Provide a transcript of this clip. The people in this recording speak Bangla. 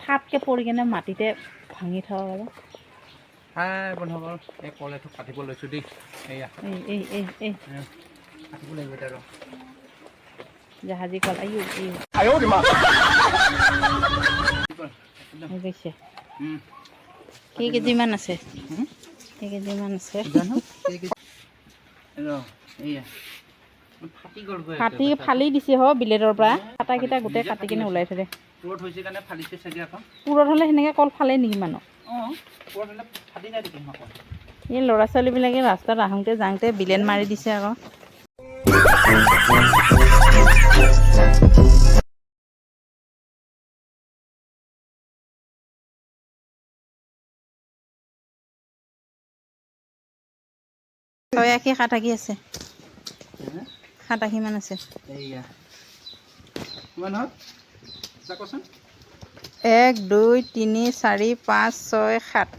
ঠাপকৈ পৰি কিনে মাটিতে ভাঙি থব বাৰু হাই বন্ধুসকল এই কল এথোক কাটিব লৈছোঁ দেই। এয়া এই এই এই এই। এ, কাটিব লাগিব এতিয়া ৰ। জাহাজী কল হৈ গৈছে। কেই কেজিমান আছে? হুম, কেই কেজিমান আছে ফাটি। ফালি দিছে হ বিলেটৰ পৰা। কাটাকেইটা গোটেই কাটি কিনে ওলাই থৈ দে হৈছে কাৰণে ফালিছে চাগে আকৌ। পুৰত হ'লে সেনেকৈ কল ফালে নেকি মানুহ? অঁ পুৰত হ'লে ফাটি যায় দেখোন আকৌ। এই ল'ৰা ছোৱালীবিলাকে ৰাস্তাত আহোঁতে যাওঁতে বিলেন মাৰি দিছে আকৌ। ছয় আশী সাত আশী আছে? সাত আশীমান আছে এক দুই তিনি চাৰি পাঁচ ছয় সাত।